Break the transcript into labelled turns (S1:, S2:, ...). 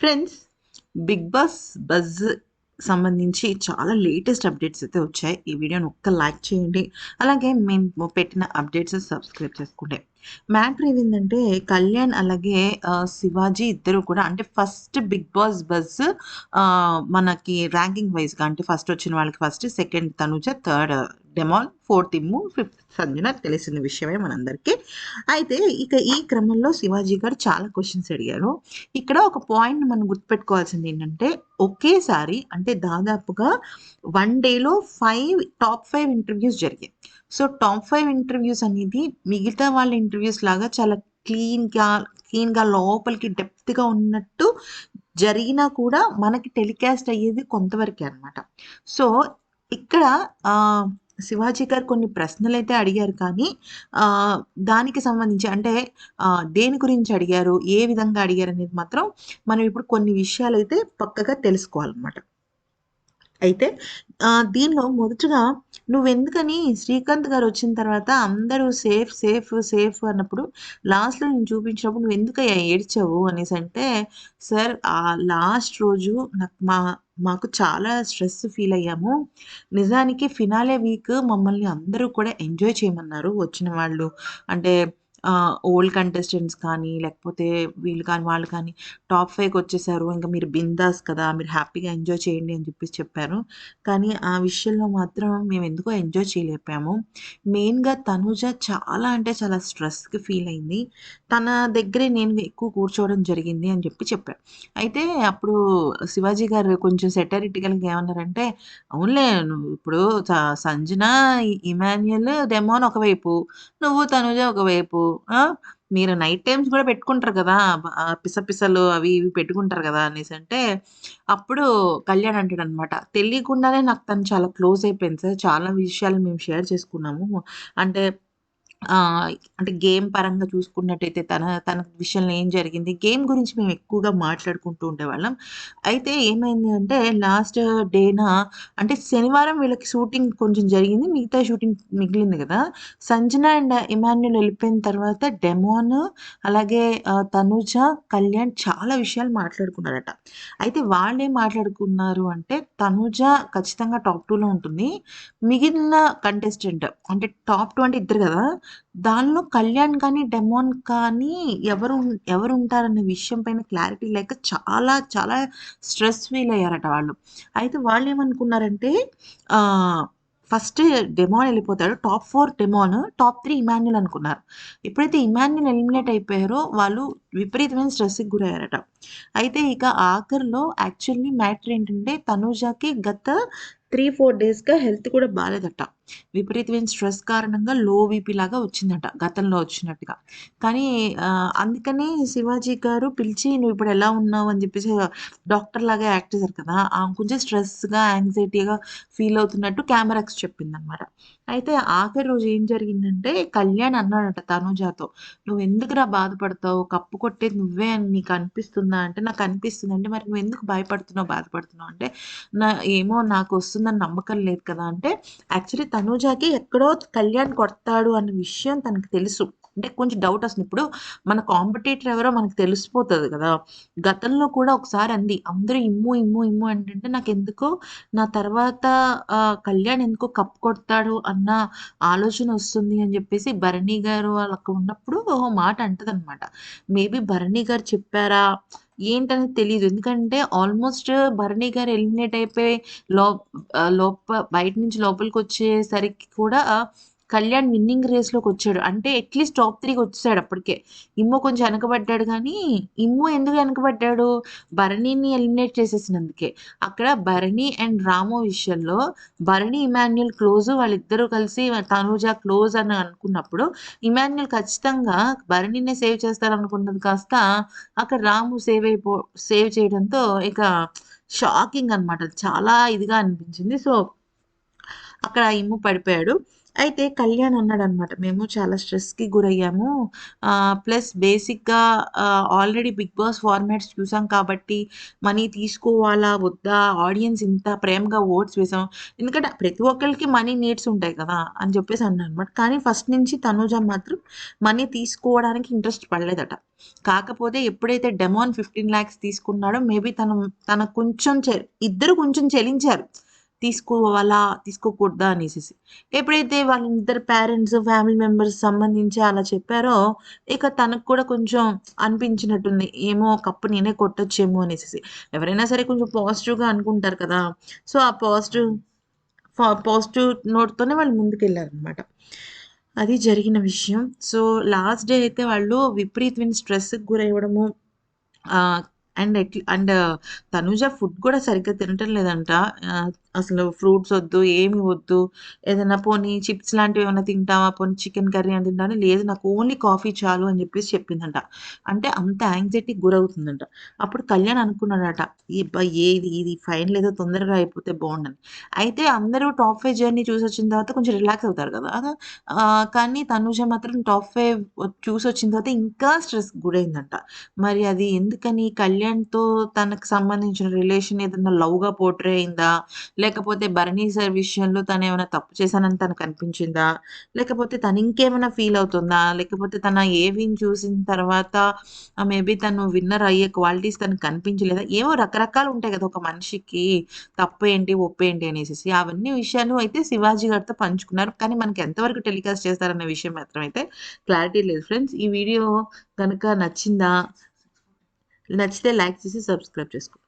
S1: Friends big Boss buzz సంబంధించి చాలా latest updates అయితే వచ్చాయి. ఈ వీడియోని ఒక్క లైక్ చేయండి. అలాగే మేము పెట్టిన అప్డేట్స్ సబ్స్క్రైబ్ చేసుకుంటే మ్యాటర్ ఏంటంటే కళ్యాణ్ అలాగే శివాజీ ఇద్దరు కూడా అంటే ఫస్ట్ బిగ్ బాస్ బజ్ మనకి ర్యాంకింగ్ వైజ్గా అంటే ఫస్ట్ వచ్చిన వాళ్ళకి ఫస్ట్ సెకండ్ తనుజ థర్డ్ డెమాల్ ఫోర్త్ ఇమ్ము ఫిఫ్త్ సంజన తెలిసిన విషయమే మనందరికీ. అయితే ఇక ఈ క్రమంలో శివాజీ గారు చాలా క్వశ్చన్స్ అడిగారు. ఇక్కడ ఒక పాయింట్ మనం గుర్తుపెట్టుకోవాల్సింది ఏంటంటే ఒకేసారి అంటే దాదాపుగా వన్ డేలో ఫైవ్ టాప్ ఫైవ్ ఇంటర్వ్యూస్ జరిగాయి. సో టాప్ ఫైవ్ ఇంటర్వ్యూస్ అనేది మిగతా వాళ్ళ ఇంటర్వ్యూస్ లాగా చాలా క్లీన్గా క్లీన్గా లోపలికి డెప్త్గా ఉన్నట్టు జరిగినా కూడా మనకి టెలికాస్ట్ అయ్యేది కొంతవరకే అనమాట సో ఇక్కడ శివాజీ గారు కొన్ని ప్రశ్నలు అయితే అడిగారు కానీ దానికి సంబంధించి అంటే దేని గురించి అడిగారు ఏ విధంగా అడిగారు అనేది మాత్రం మనం ఇప్పుడు కొన్ని విషయాలు అయితే పక్కగా తెలుసుకోవాలన్నమాట. అయితే దీనిలో మొదటగా నువ్వెందుకని శ్రీకాంత్ గారు వచ్చిన తర్వాత అందరూ సేఫ్ సేఫ్ సేఫ్ అన్నప్పుడు లాస్ట్లో నేను చూపించినప్పుడు నువ్వు ఎందుకు ఏడ్చావు అనేసి అంటే సార్ ఆ లాస్ట్ రోజు నాకు మా మాకు చాలా స్ట్రెస్ ఫీల్ అయ్యాము. నిజానికి ఫినాలే వీక్. మమ్మల్ని అందరూ కూడా ఎంజాయ్ చేయమన్నారు వచ్చిన వాళ్ళు. అంటే ఓల్డ్ కంటెస్టెంట్స్ కానీ లేకపోతే వీళ్ళు కానీ వాళ్ళు కానీ టాప్ ఫైవ్కి వచ్చేసారు ఇంకా మీరు బిందాస్ కదా మీరు హ్యాపీగా ఎంజాయ్ చేయండి అని చెప్పేసి చెప్పారు. కానీ ఆ విషయంలో మాత్రం మేము ఎందుకో ఎంజాయ్ చేయలేపాము మెయిన్గా తనుజ చాలా అంటే చాలా స్ట్రెస్కి ఫీల్ అయింది. తన దగ్గరే నేను ఎక్కువ కూర్చోవడం జరిగింది అని చెప్పి చెప్పారు అయితే అప్పుడు శివాజీ గారు కొంచెం సెటరిటికల్గా ఏమన్నారంటే అవునులే నువ్వు ఇప్పుడు సంజన ఇ- ఇమాన్యుయల్ డెమోన్ ఒకవైపు నువ్వు తనుజ ఒకవైపు మీరు నైట్ టైమ్స్ కూడా పెట్టుకుంటారు కదా పిసపిసలు అవి ఇవి పెట్టుకుంటారు కదా అనేసి అంటే అప్పుడు కళ్యాణ్ అంటాడు అనమాట తెలియకుండానే నాకు తను చాలా క్లోజ్ అయిపోయింది సార్ చాలా విషయాలు మేము షేర్ చేసుకున్నాము. అంటే అంటే గేమ్ పరంగా చూసుకున్నట్టయితే తన తన విషయంలో ఏం జరిగింది? గేమ్ గురించి మేము ఎక్కువగా మాట్లాడుకుంటూ ఉండేవాళ్ళం. అయితే ఏమైంది అంటే లాస్ట్ డేన అంటే శనివారం వీళ్ళకి షూటింగ్ కొంచెం జరిగింది. మిగతా షూటింగ్ మిగిలింది కదా. సంజన అండ్ ఇమాన్యుల్ వెళ్ళిపోయిన తర్వాత డెమోన్ అలాగే తనుజ కళ్యాణ్ చాలా విషయాలు మాట్లాడుకున్నారట. అయితే వాళ్ళు ఏం మాట్లాడుకున్నారు అంటే తనుజ ఖచ్చితంగా టాప్ టూలో ఉంటుంది. మిగిలిన కంటెస్టెంట్ అంటే టాప్ టూ అంటే ఇద్దరు కదా దానిలో కళ్యాణ్ కానీ డెమోన్ కానీ ఎవరు ఎవరు ఉంటారనే విషయం పైన క్లారిటీ లేక చాలా చాలా స్ట్రెస్ ఫీల్ అయ్యారట వాళ్ళు. అయితే వాళ్ళు ఏమనుకున్నారంటే ఫస్ట్ డెమోన్ వెళ్ళిపోతాడు top four Demon top three Emmanuel అనుకున్నారు. ఎప్పుడైతే ఇమాన్యుల్ ఎలిమినేట్ అయిపోయారో వాళ్ళు విపరీతమైన స్ట్రెస్కి గురయ్యారట. అయితే ఇక ఆఖరిలో యాక్చువల్లీ మ్యాటర్ ఏంటంటే తనూజాకి గత త్రీ ఫోర్ డేస్గా హెల్త్ కూడా బాగాలేదట విపరీతమైన స్ట్రెస్ కారణంగా లో బీపీ లాగా వచ్చిందట గతంలో వచ్చినట్టుగా. కానీ అందుకని శివాజీ గారు పిలిచి నువ్వు ఇప్పుడు ఎలా ఉన్నావు? అని చెప్పేసి డాక్టర్ లాగా యాక్ట్ చేశారు కదా ఆమె కొంచెం స్ట్రెస్గా యాంగ్జైటీగా ఫీల్ అవుతున్నట్టు కెమెరాక్స్ చెప్పిందనమాట. అయితే ఆఖరి రోజు ఏం జరిగిందంటే కళ్యాణ్ అన్నాడట తనుజాతో నువ్వు ఎందుకురా బాధపడతావు? కప్పు కొట్టేది నువ్వే అని నీకు అనిపిస్తుందా? అంటే నాకు అనిపిస్తుంది అంటే మరి నువ్వు ఎందుకు భయపడుతున్నావు బాధపడుతున్నావు? అంటే నా ఏమో నాకు వస్తుందని నమ్మకం లేదు కదా? అంటే యాక్చువల్లీ తనుజాకి ఎక్కడో కళ్యాణ్ కొడతాడు అన్న విషయం తనకు తెలుసు. అంటే కొంచెం డౌట్ వస్తుంది. ఇప్పుడు మన కాంపిటేటర్ ఎవరో మనకు తెలిసిపోతుంది కదా. గతంలో కూడా ఒకసారి అంది అందరూ ఇమ్ము ఇమ్ము ఇమ్ము అంటే నాకు ఎందుకో నా తర్వాత కళ్యాణ్ ఎందుకో కప్పు కొడతాడు అన్న ఆలోచన వస్తుంది అని చెప్పేసి భరణి గారు వాళ్ళకు ఉన్నప్పుడు ఓ మాట అంటది అనమాట మేబీ భరణి గారు చెప్పారా? ఏంటనేది తెలియదు ఎందుకంటే ఆల్మోస్ట్ భరణి గారు ఎలిమినేట్ అయిపోయి లో లోప బయట నుంచి లోపలికి వచ్చేసరికి కూడా కళ్యాణ్ విన్నింగ్ రేస్లోకి వచ్చాడు. అంటే అట్లీస్ట్ టాప్ త్రీకి వచ్చేసాడు అప్పటికే. ఇమ్ము కొంచెం వెనకబడ్డాడు కానీ ఇమ్ము ఎందుకు వెనకబడ్డాడు? భరణిని ఎలిమినేట్ చేసేసినందుకే. అక్కడ భరణి అండ్ రాము విషయంలో భరణి ఇమాన్యుల్ క్లోజ్ వాళ్ళిద్దరూ కలిసి తనూజ క్లోజ్ అని అనుకున్నప్పుడు ఇమాన్యుల్ ఖచ్చితంగా భరణినే సేవ్ చేస్తారనుకున్నది కాస్త అక్కడ రాము సేవ్ అయిపో సేవ్ చేయడంతో ఇక షాకింగ్ అనమాట చాలా ఇదిగా అనిపించింది. సో అక్కడ ఇమ్ము పడిపోయాడు. అయితే కళ్యాణ్ అన్నాడనమాట. మేము చాలా స్ట్రెస్‌కి గురయ్యాము. ప్లస్ బేసిక్‌గా ఆల్రెడీ 'బిగ్ బాస్' ఫార్మాట్స్ చూసాం కాబట్టి మనీ తీసుకోవాలా? వద్దా? ఆడియన్స్ ఇంత ప్రేమగా ఓట్స్ వేసాం. ఎందుకంటే ప్రతి ఒక్కరికి మనీ నీడ్స్ ఉంటాయి కదా! అని చెప్పేసి అన్నాననమాట. కానీ ఫస్ట్ నుంచి తనూజ మాత్రం మనీ తీసుకోవడానికి ఇంట్రెస్ట్ పడలేదట. కాకపోతే ఎప్పుడైతే డెమోన్ ఫిఫ్టీన్ ల్యాక్స్ తీసుకున్నాడో మేబీ తను తనకు కొంచెం చె ఇద్దరు కొంచెం చెలించారు తీసుకోవాలా? తీసుకోకూడదా? అనేసి ఎప్పుడైతే వాళ్ళిద్దరు పేరెంట్స్, ఫ్యామిలీ మెంబర్స్ సంబంధించి అలా చెప్పారో, ఇక తనకు కూడా కొంచెం అనిపించినట్టుంది. ఏమో కప్పు నేనే కొట్టొచ్చేమో అనేసి ఎవరైనా సరే కొంచెం పాజిటివ్‌గా అనుకుంటారు కదా! సో, ఆ పాజిటివ్ పాజిటివ్ నోట్‌తోనే వాళ్ళు ముందుకెళ్ళారనమాట. అది జరిగిన విషయం. సో, లాస్ట్ డే అయితే వాళ్ళు విపరీతమైన స్ట్రెస్‌కి గురవ్వడము అండ్ అండ్ తనుజ ఫుడ్ కూడా సరిగ్గా తినటం లేదంట. అసలు ఫ్రూట్స్ వద్దు, ఏమి వద్దు. ఏదైనా పోనీ చిప్స్ లాంటివి ఏమైనా తింటావా? పోనీ చికెన్ కర్రీ అని తింటావా? లేదు నాకు ఓన్లీ కాఫీ చాలు అని చెప్పేసి చెప్పిందంట. అంటే అంత యాంగ్జైటీకి గురవుతుందంట. అప్పుడు కళ్యాణ్ అనుకున్నాడట. ఈ ఏది ఇది ఫైనల్ ఏదో తొందరగా అయిపోతే బాగుండని అయితే అందరూ టాప్ ఫైవ్ జర్నీ చూసి వచ్చిన తర్వాత కొంచెం రిలాక్స్ అవుతారు కదా! కానీ తనూజ మాత్రం టాప్ 5 చూసొచ్చిన తర్వాత ఇంకా స్ట్రెస్ గురైందంట. మరి అది ఎందుకని? కళ్యాణ్‌తో తనకు సంబంధించిన రిలేషన్ ఏదైనా లవ్‌గా పోర్ట్రే అయిందా? లేకపోతే భరణీ సార్ విషయంలో తను ఏమైనా తప్పు చేశానని తనకు అనిపించిందా? లేకపోతే తను ఇంకేమైనా ఫీల్ అవుతుందా? లేకపోతే తన ఏవిని చూసిన తర్వాత మేబీ తను విన్నర్ అయ్యే క్వాలిటీస్ తనకు కనిపించలేదా? ఏవో రకరకాలు ఉంటాయి కదా! ఒక మనిషికి తప్పేంటి? ఒప్పేంటి అనేసి అవన్నీ విషయాలు అయితే శివాజీ గారితో పంచుకున్నారు. కానీ మనకి ఎంతవరకు టెలికాస్ట్ చేస్తారన్న విషయం మాత్రం అయితే క్లారిటీ లేదు ఫ్రెండ్స్. ఈ వీడియో కనుక నచ్చిందా? నచ్చితే లైక్ చేసి సబ్స్క్రైబ్ చేసుకోండి.